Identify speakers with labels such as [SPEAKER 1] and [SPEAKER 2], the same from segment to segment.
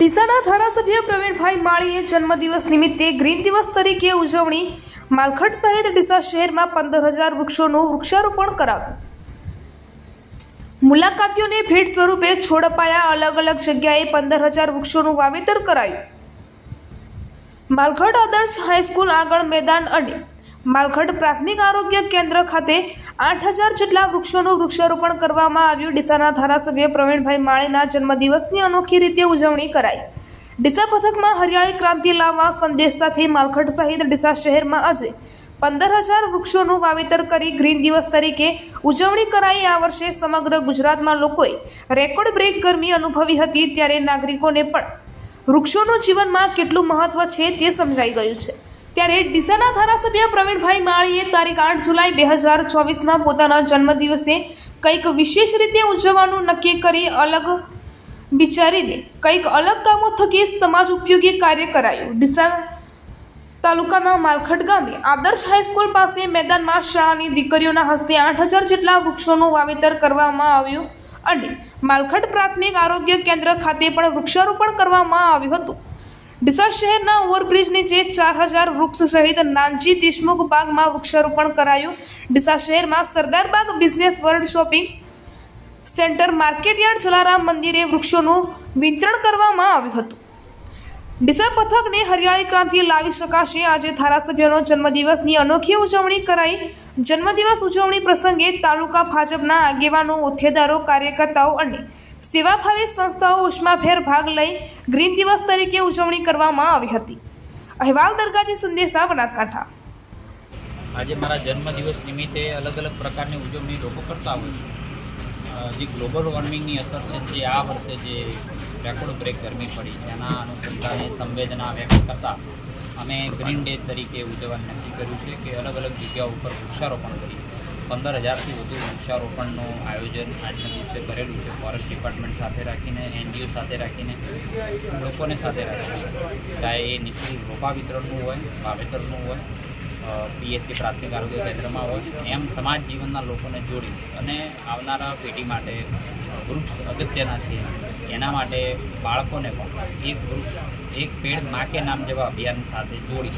[SPEAKER 1] ડીસાના ધારાસભ્ય પ્રવીણભાઈ માળીએ જન્મદિવસ નિમિત્તે ગ્રીન દિવસ તરીકે ઉજવણી માલખટ સહિત ડીસા શહેરમાં પંદર હજાર વૃક્ષોનું વૃક્ષારોપણ કરાવ્યું મુલાકાતીઓને ભેટ સ્વરૂપે છોડ અપાયા અલગ અલગ જગ્યાએ પંદર હજાર વૃક્ષોનું વાવેતર કરાયું. માલખડ આદર્શ હાઈસ્કૂલ આગળ મેદાન અને માલખડ પ્રાથમિક આરોગ્ય કેન્દ્ર ખાતે આઠ હજાર જેટલા વૃક્ષોનું વૃક્ષારોપણ કરવામાં આવ્યું. ડીસાના ધારાસભ્ય પ્રવીણભાઈ માળીના જન્મદિવસની અનોખી રીતે ઉજવણી કરાઈ. ડીસા પથકમાં હરિયાળી ક્રાંતિ લાવવા સંદેશ સાથે માલખડ સહિત ડીસા શહેરમાં આજે પંદર હજાર વૃક્ષોનું વાવેતર કરી ગ્રીન દિવસ તરીકે ઉજવણી કરાઈ. આ વર્ષે સમગ્ર ગુજરાતમાં લોકોએ રેકોર્ડ બ્રેક ગરમી અનુભવી હતી ત્યારે નાગરિકોને પણ વૃક્ષોનું જીવનમાં કેટલું મહત્વ છે તે સમજાઈ ગયું છે. ત્યારે ડીસાના ધારાસભ્ય પ્રવીણભાઈ માળીએ તારીખ આઠ જુલાઈ બે હજાર ચોવીસના પોતાના જન્મદિવસે કંઈક વિશેષ રીતે ઉજવવાનું નક્કી કરી અલગ વિચારીને કંઈક અલગ કામો થકી સમાજ ઉપયોગી કાર્ય કરાયું. ડીસા તાલુકાના માલખડ ગામે આદર્શ હાઈસ્કૂલ પાસે મેદાનમાં શાળાની દીકરીઓના હસ્તે આઠ હજાર જેટલા વૃક્ષોનું વાવેતર કરવામાં આવ્યું અને માલખડ પ્રાથમિક આરોગ્ય કેન્દ્ર ખાતે પણ વૃક્ષારોપણ કરવામાં આવ્યું હતું. ડીસા શહેરના ઓવરબ્રિજ નીચે ચાર હજાર વૃક્ષ સહિત નાનજી દેશમુખ બાગમાં વૃક્ષારોપણ કરાયું. ડીસા શહેરમાં Sardar Baug business world shopping centre, market yard, Jalaram મંદિરે વૃક્ષોનું વિતરણ કરવામાં આવ્યું હતું. ડીસા પથકને હરિયાળી ક્રાંતિ લાવી શકાશે. આજે ધારાસભ્યોનો જન્મદિવસની અનોખી ઉજવણી કરાઈ. જન્મદિવસ ઉજવણી પ્રસંગે તાલુકા ભાજપના આગેવાનો હોદ્દેદારો કાર્યકર્તાઓ અને સેવાભાવી સંસ્થાઓ ઉષ્માભેર ભાગ લઈ ગ્રીન દિવસ તરીકે ઉજવણી કરવામાં આવી હતી. અહેવાલ દરગાજી સંદેશા, બનાસકાંઠા.
[SPEAKER 2] આજે મારા જન્મદિવસ નિમિત્તે અલગ અલગ પ્રકારની ઉજવણી લોકો કરતા હોય છે. જે ગ્લોબલ વોર્મિંગની અસર છે, જે આ વર્ષે જે રેકોર્ડ બ્રેક ગરમી પડી. તેના અનુસંધાને સંવેદના વ્યક્ત કરતા અમે ગ્રીન ડે તરીકે ઉજવવાનું નક્કી કર્યું છે કે અલગ અલગ જગ્યાઓ ઉપર વૃક્ષારોપણ કરી પંદર હજારથી વધુ વૃક્ષારોપણનું આયોજન આજના દિવસે કરેલું છે. ફોરેસ્ટ ડિપાર્ટમેન્ટ સાથે રાખીને, એનજીઓ સાથે રાખીને, લોકોને સાથે રાખીને. ચાહે એ નિઃશુલ્ક રોપા વિતરણનું હોય, વાવેતરનું હોય પીએસસી પ્રાથમિક આરોગ્ય કેન્દ્રમાં હોય. એમ સમાજ જીવનના લોકોને જોડી અને આવનારા પેઢી માટે વૃક્ષ અગત્યના છે. એના માટે બાળકોને પણ એક વૃક્ષ, એક પેડ મા કે નામ જેવા અભિયાન સાથે જોડી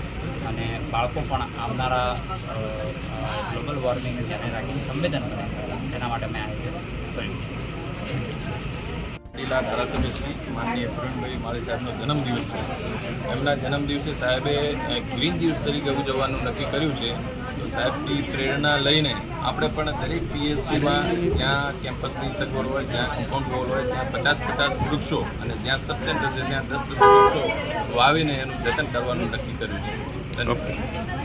[SPEAKER 2] અને બાળકો પણ આવનારા ગ્લોબલ વોર્મિંગ ધ્યાને રાખીને સંવેદન બને તેના માટે મેં આયોજન કર્યું છે.
[SPEAKER 3] જિલ્લા ધારાસભ્ય શ્રી માનનીય પ્રવીણભાઈ સાહેબનો જન્મદિવસ છે. એમના જન્મદિવસે સાહેબે ગ્રીન દિવસ તરીકે ઉજવવાનું નક્કી કર્યું છે. તો સાહેબની પ્રેરણા લઈને આપણે પણ દરેક પીએસસીમાં જ્યાં કેમ્પસની સગવડ હોય, જ્યાં કમ્પાઉન્ડ વોલ હોય, ત્યાં પચાસ પચાસ વૃક્ષો અને જ્યાં સબ સેન્ટર છે, ત્યાં દસ દસ વૃક્ષો વાવીને એનું જતન કરવાનું નક્કી કર્યું છે. ધન્યવાદ.